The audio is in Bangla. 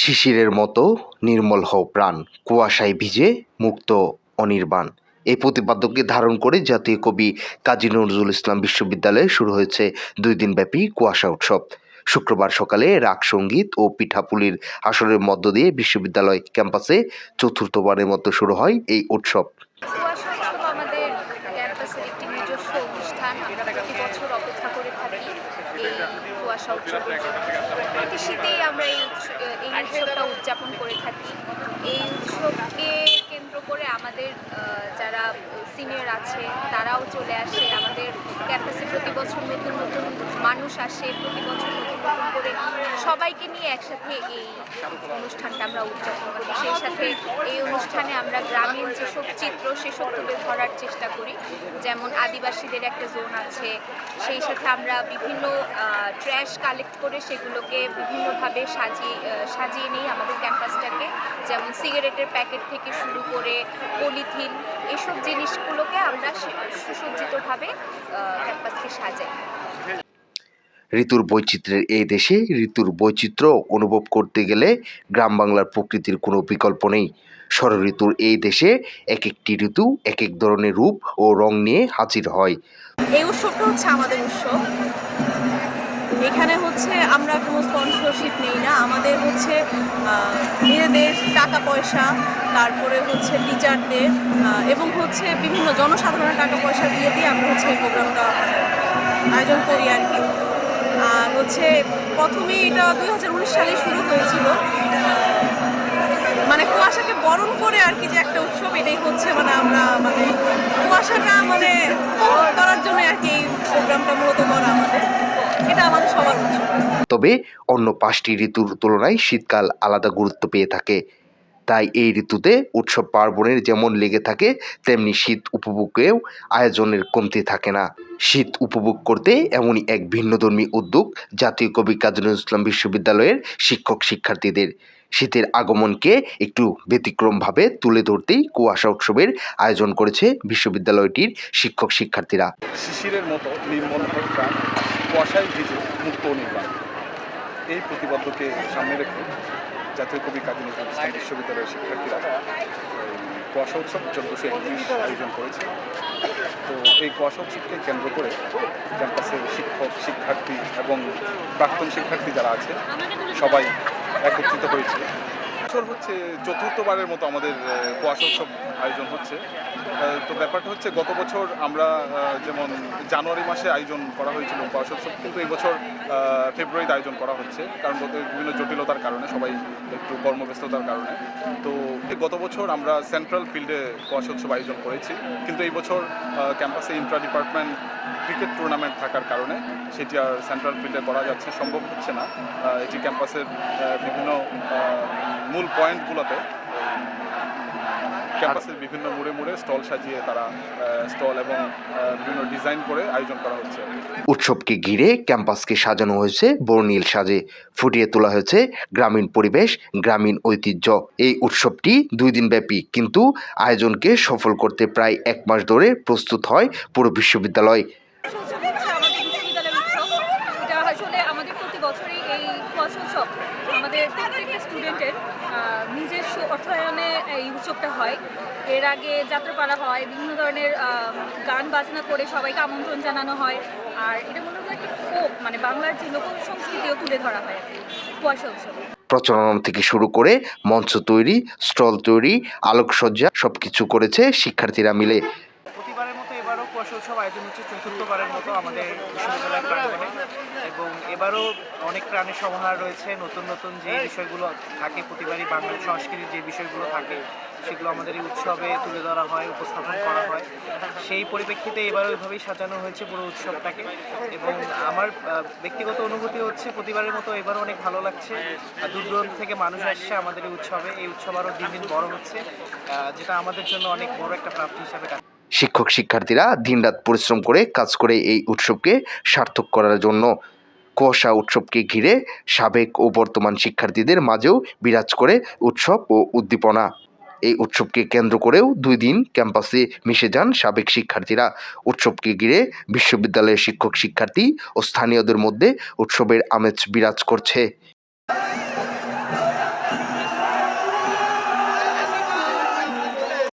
শিশিরের মতো নির্মল হও প্রাণ, কুয়াশায় ভিজে মুক্ত অনির্বাণ। এই প্রতিপাদ্যকে ধারণ করে জাতীয় কবি কাজী নজরুল ইসলাম বিশ্ববিদ্যালয়ে শুরু হয়েছে দুই দিনব্যাপী কুয়াশা উৎসব। শুক্রবার সকালে রাগ সংগীত ও পিঠাপুলির আসরের মধ্য দিয়ে বিশ্ববিদ্যালয় ক্যাম্পাসে চতুর্থবারের মতো শুরু হয় এই উৎসব কুয়াশা উৎসব আমাদের ক্যাম্পাসের একটি নিজস্ব অনুষ্ঠান আমরা প্রতি বছর অপেক্ষা করে থাকি এই কুয়াশা উৎসবের প্রতি শীতেই আমরা এই এই উৎসবটা উদযাপন করে থাকি। এই উৎসবকে কেন্দ্র করে আমাদের যারা সিনিয়র আছে, তারাও চলে আসে। আমাদের ক্যাম্পাসে প্রতি বছর নতুন নতুন মানুষ আসে প্রতি বছর নতুন নতুন করে সবাইকে নিয়ে একসাথে এই অনুষ্ঠানটা আমরা উদযাপন করি। সেই সাথে এই অনুষ্ঠানে আমরা গ্রামীণ যেসব চিত্র সেসব তুলে ধরার চেষ্টা করি। যেমন আদিবাসীদের একটা জোন আছে, সেই সাথে আমরা বিভিন্ন ট্র্যাশ কালেক্ট করে সেগুলোকে বিভিন্নভাবে সাজিয়ে সাজিয়ে নিই আমাদের ক্যাম্পাসটাকে যেমন সিগারেটের প্যাকেট থেকে শুরু করে পলিথিন এসব আমরা সুসজ্জিতভাবে ক্যাম্পাসকে সাজাই। ঋতুর বৈচিত্র্যের এই দেশে ঋতুর বৈচিত্র্য অনুভব করতে গেলে গ্রাম বাংলার প্রকৃতির কোনো বিকল্প নেই। ষড় ঋতুর এই দেশে এক একটি ঋতু এক এক ধরনের রূপ ও রং নিয়ে হাজির হয়। এই উৎসবটা হচ্ছে আমাদের উৎসব। এখানে হচ্ছে আমরা কোনো স্পন্সরশিপ নেই না। আমাদের হচ্ছে নিজেদের টাকা পয়সা, তারপরে হচ্ছে টিচারদের এবং হচ্ছে বিভিন্ন জনসাধারণের টাকা পয়সা দিয়ে দিয়ে আমরা হচ্ছে এই প্রোগ্রামটা আয়োজন করি আর কি। আর হচ্ছে প্রথমে এটা দুই হাজার উনিশ সালে শুরু হয়েছিল। মানে কুয়াশাকে বরণ করে আর কি যে একটা উৎসব, এটাই হচ্ছে মানে আমরা মানে কুয়াশাটা মানে করার জন্য আর কি এই প্রোগ্রামটা মূলত করা আমাদের এটা আমাদের সবার উৎসব তবে অন্য পাঁচটি ঋতুর তুলনায় শীতকাল আলাদা গুরুত্ব পেয়ে থাকে। তাই এই ঋতুতে উৎসব পার্বণের যেমন লেগে থাকে, তেমনি শীত উপভোগেও আয়োজনের কমতি থাকে না। শীত উপভোগ করতে এমনই এক ভিন্নধর্মী উদ্যোগ জাতীয় কবি কাজী নজরুল ইসলাম বিশ্ববিদ্যালয়ের শিক্ষক শিক্ষার্থীদের। শীতের আগমনকে একটু ব্যতিক্রমভাবে তুলে ধরতেই কুয়াশা উৎসবের আয়োজন করেছে বিশ্ববিদ্যালয়টির শিক্ষক শিক্ষার্থীরা। শিশিরের মতো নির্মল কুয়াশায় ভিজে মুক্ত নির্বাণ। এই প্রতিবদ্ধকে সামনে রেখে জাতীয় কবি কাজী নজরুল ইসলাম বিশ্ববিদ্যালয়ের শিক্ষার্থীরা কুয়াশা উৎসব চোদ্দোশো একত্রিশ আয়োজন করেছে। তো এই কুয়াশা উৎসবকে কেন্দ্র করে ক্যাম্পাসের শিক্ষক, শিক্ষার্থী এবং প্রাক্তন শিক্ষার্থী যারা আছে, সবাই একত্রিত হয়েছে। বছর হচ্ছে চতুর্থবারের মতো আমাদের কুয়াশা উৎসব আয়োজন হচ্ছে। তো ব্যাপারটা হচ্ছে গত বছর আমরা যেমন জানুয়ারি মাসে আয়োজন করা হয়েছিল উৎসব কিন্তু এই বছর ফেব্রুয়ারিতে আয়োজন করা হচ্ছে, কারণ বিভিন্ন জটিলতার কারণে, সবাই একটু কর্মব্যস্ততার কারণে। তো গত বছর আমরা সেন্ট্রাল ফিল্ডে উৎসব আয়োজন করেছি, কিন্তু এই বছর ক্যাম্পাসে ইন্ট্রা ডিপার্টমেন্ট ক্রিকেট টুর্নামেন্ট থাকার কারণে সেটি আর সেন্ট্রাল ফিল্ডে করা যাচ্ছে, সম্ভব হচ্ছে না। এটি ক্যাম্পাসের বিভিন্ন মূল পয়েন্টগুলোতে ক্যাম্পাসের বিভিন্ন মোড়ে মোড়ে স্টল সাজিয়ে তারা স্টল এবং বিভিন্ন ডিজাইন করে আয়োজন করা হচ্ছে। উৎসবকে ঘিরে ক্যাম্পাসকে সাজানো হয়েছে বর্ণিল সাজে ফুটিয়ে তোলা হয়েছে গ্রামীণ পরিবেশ গ্রামীণ ঐতিহ্য। এই উৎসবটি দুই দিন ব্যাপী কিন্তু আয়োজনকে সফল করতে প্রায় এক মাস ধরে প্রস্তুত হয় পুরো বিশ্ববিদ্যালয়। আমাদের বিশ্ববিদ্যালয়ের উৎসব। এটা আসলে আমাদের প্রতি বছরই এই উৎসব। আমাদের প্রত্যেকটা স্টুডেন্টের নিজস্ব অর্থায়নে এই উৎসবটা হয়। এর আগে যাত্রাপালা হয়, বিভিন্ন ধরনের গান বাজনা করে সবাইকে আমন্ত্রণ জানানো হয়। আর এটা মূলত একটা ফোক মানে বাংলার যে লোক সংস্কৃতিও তুলে ধরা হয়। কুয়াশা উৎসবে। প্রচারণা থেকে শুরু করে মঞ্চ তৈরি, স্টল তৈরি, আলোকসজ্জা সবকিছু করেছে শিক্ষার্থীরা মিলে। মতো উৎসব আয়োজন হচ্ছে চতুর্থবারের মতো আমাদের বিশ্ববিদ্যালয় প্রাঙ্গণে। এবং এবারও অনেক প্রাণের সমাহার রয়েছে। নতুন নতুন যে বিষয়গুলো থাকে, প্রতিবারই বাংলা সংস্কৃতির যে বিষয়গুলো থাকে, সেগুলো আমাদের এই উৎসবে তুলে ধরা হয়, উপস্থাপন করা হয়। সেই পরিপ্রেক্ষিতে এবারও ওইভাবেই সাজানো হয়েছে পুরো উৎসবটাকে। এবং আমার ব্যক্তিগত অনুভূতি হচ্ছে প্রতিবারের মতো এবারও অনেক ভালো লাগছে। দূর দূরান্ত থেকে মানুষ আসছে আমাদের এই উৎসবে। এই উৎসব আরও দিন দিন বড় হচ্ছে। যেটা আমাদের জন্য অনেক বড় একটা প্রাপ্তি হিসাবে শিক্ষক শিক্ষার্থীরা দিনরাত পরিশ্রম করে কাজ করে এই উৎসবকে সার্থক করার জন্য। কুয়াশা উৎসবকে ঘিরে সাবেক ও বর্তমান শিক্ষার্থীদের মাঝেও বিরাজ করে উৎসব ও উদ্দীপনা। এই উৎসবকে কেন্দ্র করেও দুই দিন ক্যাম্পাসে মিশে যান সাবেক শিক্ষার্থীরা। উৎসবকে ঘিরে বিশ্ববিদ্যালয়ের শিক্ষক শিক্ষার্থী ও স্থানীয়দের মধ্যে উৎসবের আমেজ বিরাজ করছে।